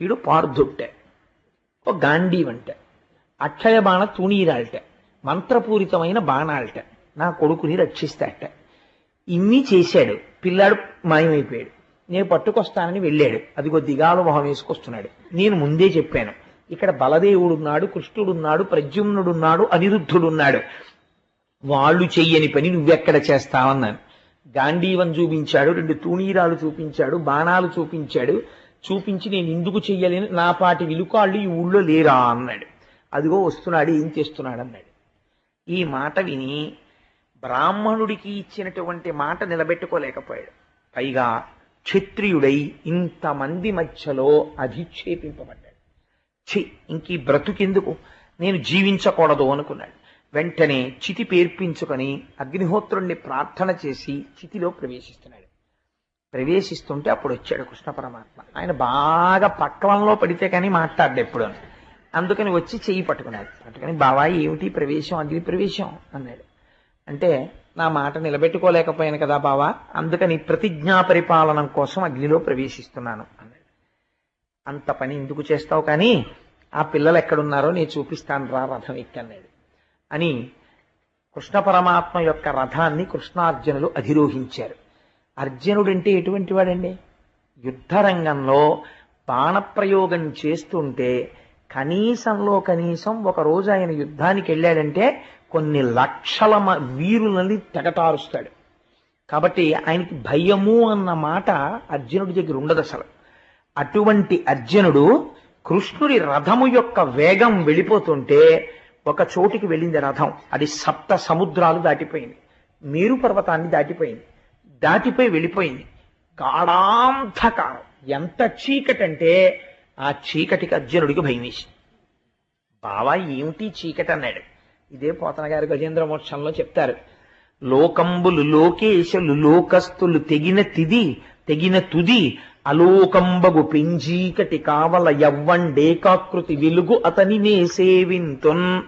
వీడు పార్ధుట్టే ఓ గాంధీవంట. అక్షయ బాణ తూణీరాల్ట. మంత్రపూరితమైన బాణాల్ట. నా కొడుకుని రక్షిస్తాట ఇన్ని చేశాడు. పిల్లాడు మాయమైపోయాడు. నేను పట్టుకొస్తానని వెళ్ళాడు. అదిగో దిగాలు మొహం వేసుకొస్తున్నాడు. నేను ముందే చెప్పాను. ఇక్కడ బలదేవుడున్నాడు కృష్ణుడున్నాడు ప్రద్యుమ్నుడున్నాడు అనిరుద్ధుడున్నాడు. వాళ్ళు చెయ్యని పని నువ్వెక్కడ చేస్తావన్నాను. గాంధీవం చూపించాడు రెండు తూణీరాలు చూపించాడు బాణాలు చూపించాడు చూపించి నేను ఎందుకు చెయ్యలేను నా పాటి విలుకాళ్ళు ఈ ఊళ్ళో లేరా అన్నాడు. అదిగో వస్తున్నాడు ఏం చేస్తున్నాడు అన్నాడు. ఈ మాట విని బ్రాహ్మణుడికి ఇచ్చినటువంటి మాట నిలబెట్టుకోలేకపోయాడు. పైగా క్షత్రియుడై ఇంతమంది మధ్యలో అధిక్షేపింపబడ్డాడు. ఛీ ఇంక ఈ బ్రతుకెందుకు? నేను జీవించకూడదు అనుకున్నాడు. వెంటనే చితి పేర్పించుకొని అగ్నిహోత్రుణ్ణి ప్రార్థన చేసి చితిలో ప్రవేశిస్తున్నాడు. ప్రవేశిస్తుంటే అప్పుడు వచ్చాడు కృష్ణ పరమాత్మ. ఆయన బాగా పక్వంలో పడితే కానీ మాట్లాడ్డు ఎప్పుడు. అందుకని వచ్చి చెయ్యి పట్టుకున్నాడు. పట్టుకుని బావా ఏమిటి ప్రవేశం? అగ్ని ప్రవేశం అన్నాడు. అంటే నా మాట నిలబెట్టుకోలేకపోయాను కదా బావా అందుకని ప్రతిజ్ఞా పరిపాలనం కోసం అగ్నిలో ప్రవేశిస్తున్నాను అన్నాడు. అంత పని ఎందుకు చేస్తావు కానీ ఆ పిల్లలు ఎక్కడున్నారో నేను చూపిస్తాను రా రథం ఎక్కన్నాడు అని కృష్ణ పరమాత్మ యొక్క రథాన్ని కృష్ణార్జునులు అధిరోహించారు. అర్జునుడంటే ఎటువంటి వాడండి? యుద్ధరంగంలో బాణప్రయోగం చేస్తుంటే కనీసంలో కనీసం ఒక రోజు ఆయన యుద్ధానికి వెళ్ళాడంటే కొన్ని లక్షల మ- వీరులని తెగటారుస్తాడు కాబట్టి ఆయనకి భయము అన్న మాట అర్జునుడి దగ్గర ఉండదు అసలు. అటువంటి అర్జునుడు కృష్ణుడి రథము యొక్క వేగం వెళ్ళిపోతుంటే ఒక చోటికి వెళ్ళింది రథం. అది సప్త సముద్రాలు దాటిపోయింది. మేరు పర్వతాన్ని దాటిపోయింది. దాటిపోయి వెళ్ళిపోయింది. గాఢాంధకారం. ఎంత చీకటంటే ఆ చీకటికి అర్జునుడికి భయం వేసింది. బావా ఏమిటి చీకటి అన్నాడు. ఇదే పోతన గారి గజేంద్ర మోక్షంలో చెప్తారు. లోకంబులు లోకేశులు లోకస్తులు తెగిన తిది తెగిన తుది అలోకంబగు పెంజీకటి కావల యవ్వండేకాకృతి వెలుగు అతని నే సేవింతున్.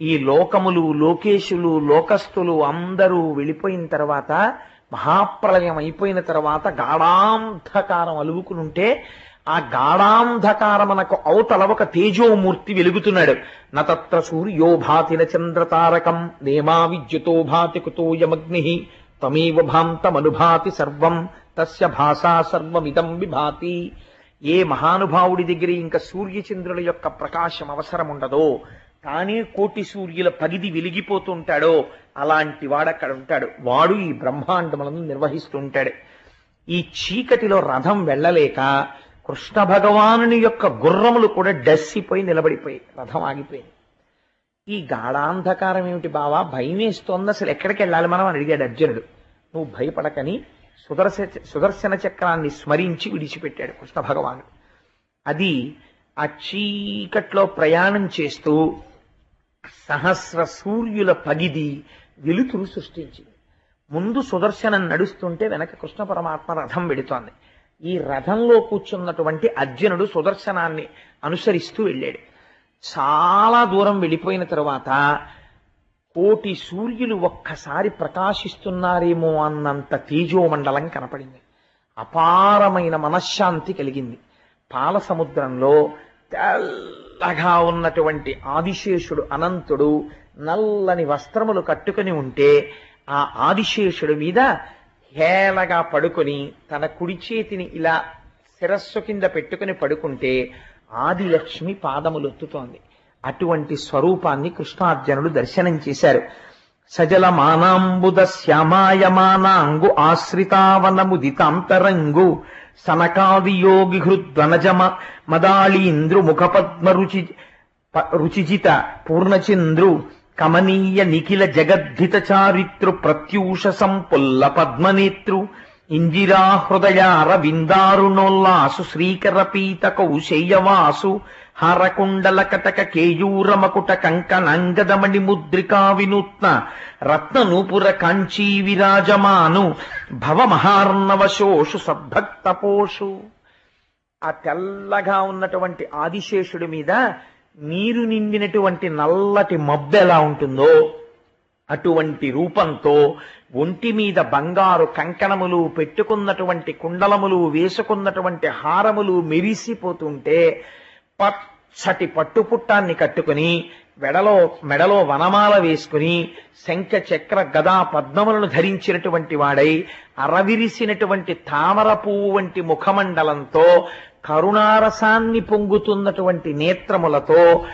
ఈ లోకములు లోకేశులు లోకస్తులు అందరూ వెళ్ళిపోయిన తర్వాత మహాప్రళయం అయిపోయిన తర్వాత గాఢాంధకారం అలువుకునుంటే ఆ గాఢాంధకారమనకు అవతల ఒక తేజోమూర్తి వెలుగుతున్నాడు. నతత్ర సూర్యో భాతిన చంద్రతారకం నేమా విద్యుతో భాతి కుతోయమగ్ని తమేవ భాంతమనుభాతి సర్వం తస్య భాషా సర్వమిదం విభాతి. ఏ మహానుభావుడి దగ్గర ఇంకా సూర్యచంద్రుల యొక్క ప్రకాశం అవసరం ఉండదో తానే కోటి సూర్యుల పగిది వెలిగిపోతుంటాడో అలాంటి వాడు అక్కడ ఉంటాడు. వాడు ఈ బ్రహ్మాండములను నిర్వహిస్తూ ఉంటాడు ఈ చీకటిలో రథం వెళ్ళలేక కృష్ణ భగవానుని యొక్క గుర్రములు కూడా డస్సిపోయి నిలబడిపోయి రథం ఆగిపోయింది. ఈ గాఢాంధకారం ఏమిటి బావా? భయం వేస్తోంది అసలు ఎక్కడికి వెళ్ళాలి మనం అని అడిగాడు అర్జునుడు. నువ్వు భయపడకని సుదర్శ సుదర్శన చక్రాన్ని స్మరించి విడిచిపెట్టాడు కృష్ణ భగవానుడు. అది ఆ చీకట్లో ప్రయాణం చేస్తూ సహస్ర సూర్యుల పగిది వెలుతురు సృష్టించింది. ముందు సుదర్శనం నడుస్తుంటే వెనక కృష్ణ పరమాత్మ రథం వెడుతోంది. ఈ రథంలో కూర్చున్నటువంటి అర్జునుడు సుదర్శనాన్ని అనుసరిస్తూ వెళ్ళాడు. చాలా దూరం వెళ్ళిపోయిన తరువాత కోటి సూర్యులు ఒక్కసారి ప్రకాశిస్తున్నారేమో అన్నంత తేజోమండలం కనపడింది. అపారమైన మనశ్శాంతి కలిగింది. పాల సముద్రంలో తెల్లగా ఉన్నటువంటి ఆదిశేషుడు అనంతుడు నల్లని వస్త్రములు కట్టుకుని ఉంటే ఆ ఆదిశేషుడి మీద హేళగా పడుకొని తన కుడి చేతిని ఇలా శిరస్సు కింద పెట్టుకుని పడుకుంటే ఆదిలక్ష్మి పాదములొత్తుతోంది. అటువంటి స్వరూపాన్ని కృష్ణార్జునుడు దర్శనం చేశారు. సజల మానాంబుద శ్యామాయమానాంగు ఆశ్రితావనముదితాంతరంగు సనకాదియోగి హృద్వనజమ మదాళీంద్రు ముఖపద్మ రుచి రుచిజిత పూర్ణచంద్రు కమనీయ నిఖిల జగద్ధిత చారిత్రు ప్రత్యూష సంపుల్ల పద్మనేత్రు ఇందిరా హృదయార విందారుణోల్లాసు శ్రీకర పీత కౌశేయవాసు హరకుండల కటక కేయూరమకుట కంకణంగదమణి ముద్రికా వినూత్న రత్న నూపుర కాంచీ విరాజమాను భవ మహార్ణవశోషు సద్భక్త పోషు ఆ తెల్లగా ఉన్నటువంటి ఆదిశేషుడి మీద నీరు నిండినటువంటి నల్లటి మబ్బు ఎలా ఉంటుందో అటువంటి రూపంతో ఒంటి మీద బంగారు కంకణములు పెట్టుకున్నటువంటి కుండలములు వేసుకున్నటువంటి హారములు మెరిసిపోతుంటే పచ్చటి పట్టుపుట్టాన్ని కట్టుకుని వెడలో మెడలో వనమాల వేసుకుని శంఖ చక్ర గదా పద్మములను ధరించినటువంటి వాడై అరవిరిసినటువంటి తామర పువ్వు వంటి ముఖమండలంతో కరుణారసాన్ని పొంగుతున్నటువంటి నేత్రములతో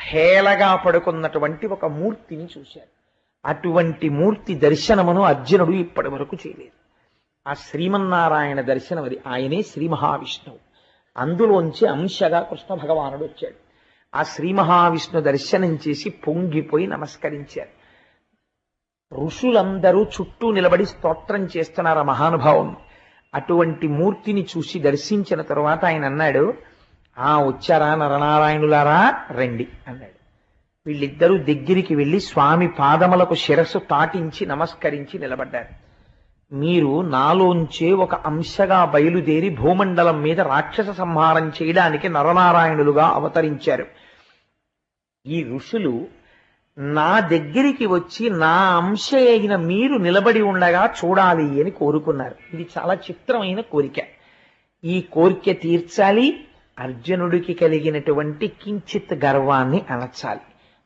హేళగా పడుకున్నటువంటి ఒక మూర్తిని చూశారు. అటువంటి మూర్తి దర్శనమును అర్జునుడు ఇప్పటి వరకు చేయలేదు. ఆ శ్రీమన్నారాయణ దర్శనం అది ఆయనే శ్రీ మహావిష్ణువు. అందులోంచి అంశగా కృష్ణ భగవానుడు వచ్చాడు. ఆ శ్రీ మహావిష్ణు దర్శనం చేసి పొంగిపోయి నమస్కరించారు. ఋషులందరూ చుట్టూ నిలబడి స్తోత్రం చేస్తున్నారు ఆ మహానుభావం అటువంటి మూర్తిని చూసి దర్శించిన తరువాత ఆయన అన్నాడు ఆ వచ్చారా నరనారాయణులారా? రండి అన్నాడు. వీళ్ళిద్దరూ దగ్గరికి వెళ్ళి స్వామి పాదములకు శిరస్సు తాటించి నమస్కరించి నిలబడ్డారు. మీరు నాలోంచే ఒక అంశగా బయలుదేరి భూమండలం మీద రాక్షస సంహారం చేయడానికి నరనారాయణులుగా అవతరించారు. ఈ ఋషులు నా దగ్గరికి వచ్చి నా అంశ అయిన మీరు నిలబడి ఉండగా చూడాలి అని కోరుకున్నారు. ఇది చాలా చిత్రమైన కోరిక. ఈ కోరిక తీర్చాలి అర్జునుడికి కలిగినటువంటి కించిత్ గర్వాన్ని అణచాలి.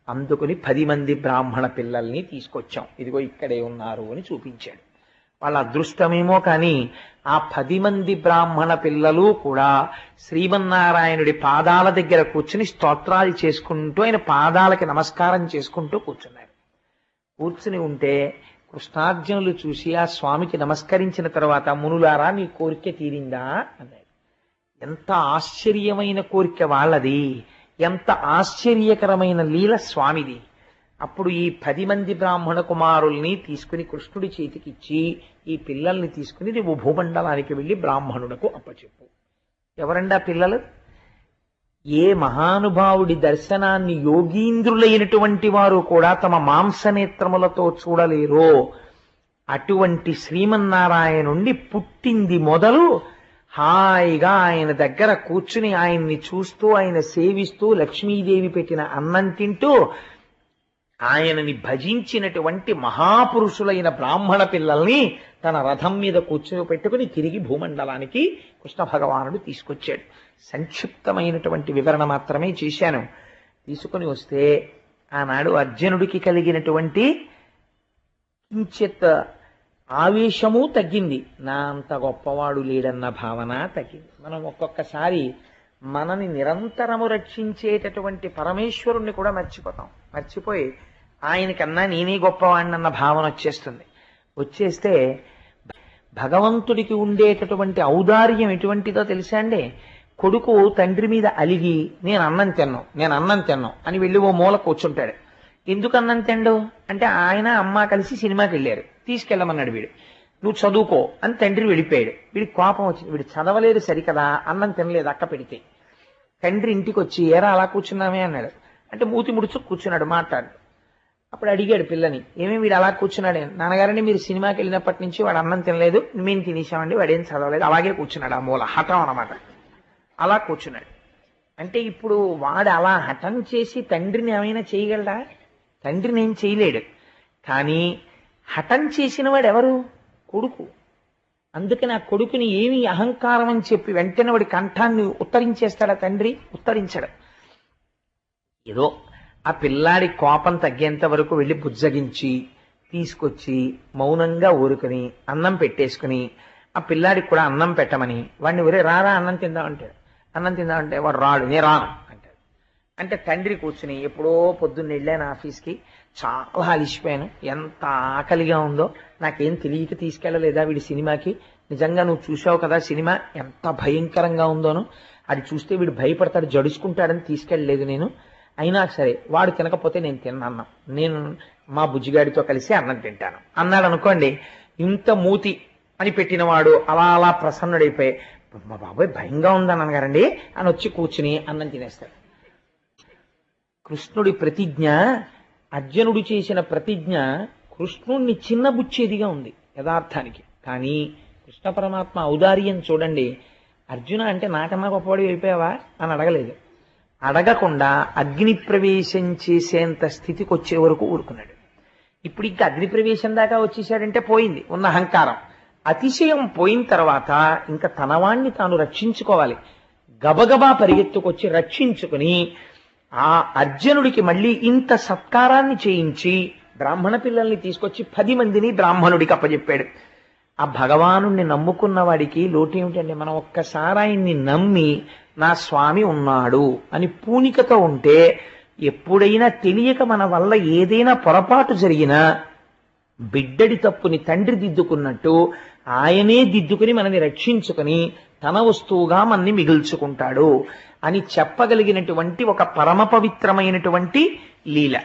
అందుకుని పది మంది బ్రాహ్మణ పిల్లల్ని తీసుకొచ్చాం. ఇదిగో ఇక్కడే ఉన్నారు అని చూపించాడు. వాళ్ళ అదృష్టమేమో కానీ ఆ పది మంది బ్రాహ్మణ పిల్లలు కూడా శ్రీమన్నారాయణుడి పాదాల దగ్గర కూర్చుని స్తోత్రాలు చేసుకుంటూ ఆయన పాదాలకి నమస్కారం చేసుకుంటూ కూర్చున్నారు. కూర్చుని ఉంటే కృష్ణార్జునులు చూసి ఆ స్వామికి నమస్కరించిన తర్వాత మునులారా మీ కోరిక తీరిందా? అన్నారు. ఎంత ఆశ్చర్యమైన కోరిక వాళ్ళది ఎంత ఆశ్చర్యకరమైన లీల స్వామిది. అప్పుడు ఈ పది మంది బ్రాహ్మణ కుమారుల్ని తీసుకుని కృష్ణుడి చేతికిచ్చి ఈ పిల్లల్ని తీసుకుని నువ్వు భూమండలానికి వెళ్ళి బ్రాహ్మణుడకు అప్పచెప్పు. ఎవరండా పిల్లలు? ఏ మహానుభావుడి దర్శనాన్ని యోగీంద్రులైనటువంటి వారు కూడా తమ మాంసనేత్రములతో చూడలేరో అటువంటి శ్రీమన్నారాయణుండి పుట్టింది మొదలు హాయిగా ఆయన దగ్గర కూర్చుని ఆయన్ని చూస్తూ ఆయన సేవిస్తూ లక్ష్మీదేవి పెట్టిన అన్నం తింటూ ఆయనని భజించినటువంటి మహాపురుషులైన బ్రాహ్మణ పిల్లల్ని తన రథం మీద కూర్చుని పెట్టుకుని తిరిగి భూమండలానికి కృష్ణ భగవానుడు తీసుకొచ్చాడు. సంక్షిప్తమైనటువంటి వివరణ మాత్రమే చేశాను. తీసుకుని వస్తే ఆనాడు అర్జునుడికి కలిగినటువంటి కించిత్ ఆవేశము తగ్గింది. నా అంత గొప్పవాడు లేడన్న భావన తగ్గింది. మనం ఒక్కొక్కసారి మనని నిరంతరము రక్షించేటటువంటి పరమేశ్వరుణ్ణి కూడా మర్చిపోతాం. మర్చిపోయి ఆయనకన్నా నేనే గొప్పవాడినన్న భావన వచ్చేస్తుంది. వచ్చేస్తే భగవంతుడికి ఉండేటటువంటి ఔదార్యం ఎటువంటిదో తెలుసా అండి? కొడుకు తండ్రి మీద అలిగి నేను అన్నం తిన్నాను నేను అన్నం తిన్నాను అని వెళ్ళి ఓ మూల కూర్చుంటాడు. ఎందుకు అన్నం తిండు? అంటే ఆయన అమ్మ కలిసి సినిమాకి వెళ్ళారు. తీసుకెళ్ళమన్నాడు వీడు. నువ్వు చదువుకో అని తండ్రి వెళ్ళిపోయాడు. వీడి కోపం వచ్చింది వీడు చదవలేదు సరికదా అన్నం తినలేదు అక్క పెడితే. తండ్రి ఇంటికి వచ్చి ఏరా అలా కూర్చున్నామే అన్నాడు. అంటే మూతి ముడుచు కూర్చున్నాడు మాట్లాడు. అప్పుడు అడిగాడు పిల్లని ఏమేమి వీడు అలా కూర్చున్నాడు? నాన్నగారని మీరు సినిమాకి వెళ్ళినప్పటి నుంచి వాడు అన్నం తినలేదు మేము తినేసామండి వాడు ఏం చదవలేదు అలాగే కూర్చున్నాడు ఆ మూల హఠం అనమాట అలా కూర్చున్నాడు. అంటే ఇప్పుడు వాడు అలా హఠం చేసి తండ్రిని ఏమైనా చేయగలడా? తండ్రిని ఏం చేయలేడు. కానీ హఠం చేసిన వాడు ఎవరు? కొడుకు. అందుకని ఆ కొడుకుని ఏమి అహంకారం అని చెప్పి వెంటనే వాడి కంఠాన్ని ఉత్తరించేస్తాడా తండ్రి? ఉత్తరించడు. ఏదో ఆ పిల్లాడి కోపం తగ్గేంత వరకు వెళ్ళి బుజ్జగించి తీసుకొచ్చి మౌనంగా ఊరుకుని అన్నం పెట్టేసుకుని ఆ పిల్లాడికి కూడా అన్నం పెట్టమని వాడిని ఒరే రారా అన్నం తిందామంటాడు అన్నం తిందామంటే వాడు రాడు నేను రాను అంటాడు. అంటే తండ్రి కూర్చుని ఎప్పుడో పొద్దున్న వెళ్ళాను ఆఫీస్కి చాలా అలిసిపోయాను. ఎంత ఆకలిగా ఉందో నాకేం తెలియక తీసుకెళ్ళలేదా వీడి సినిమాకి. నిజంగా నువ్వు చూసావు కదా సినిమా ఎంత భయంకరంగా ఉందోను. అది చూస్తే వీడు భయపడతాడు జడుచుకుంటాడని తీసుకెళ్ళలేదు నేను. అయినా సరే వాడు తినకపోతే నేను తిన్నాను నేను మా బుజ్జిగాడితో కలిసి అన్నం తింటాను. అన్నాడు అనుకోండి ఇంత మూతి అని పెట్టినవాడు అలా అలా ప్రసన్నుడైపోయి మా బాబాయ్ భయంగా ఉందని గారండి అని వచ్చి కూర్చుని అన్నం తినేస్తాడు. కృష్ణుడి ప్రతిజ్ఞ అర్జునుడు చేసిన ప్రతిజ్ఞ కృష్ణుణ్ణి చిన్నబుచ్చేదిగా ఉంది యథార్థానికి. కానీ కృష్ణ పరమాత్మ ఔదార్యం చూడండి అర్జున అంటే నాకన్నా గొప్పవాడు అయిపోయావా అని అడగలేదు. అడగకుండా అగ్ని ప్రవేశం చేసేంత స్థితికి వచ్చే వరకు ఊరుకున్నాడు. ఇప్పుడు ఇంకా అగ్ని ప్రవేశం దాకా వచ్చేసాడంటే పోయింది ఉన్న అహంకారం. అతిశయం పోయిన తర్వాత ఇంకా తనవాణ్ణి తాను రక్షించుకోవాలి. గబగబా పరిగెత్తుకొచ్చి రక్షించుకుని ఆ అర్జునుడికి మళ్ళీ ఇంత సత్కారాన్ని చేయించి బ్రాహ్మణ పిల్లల్ని తీసుకొచ్చి పది మందిని బ్రాహ్మణుడికి అప్పచెప్పాడు ఆ భగవాను నమ్ముకున్న వాడికి లోటు ఏమిటండి మనం ఒక్కసారి ఆయన్ని నమ్మి నా స్వామి ఉన్నాడు అని పూనికతో ఉంటే ఎప్పుడైనా తెలియక మన వల్ల ఏదైనా పొరపాటు జరిగినా బిడ్డడి తప్పుని తండ్రి దిద్దుకున్నట్టు ఆయనే దిద్దుకుని మనని రక్షించుకుని తన వస్తువుగా మనని మిగుల్చుకుంటాడు అని చెప్పగలిగినటువంటి ఒక పరమ పవిత్రమైనటువంటి లీల.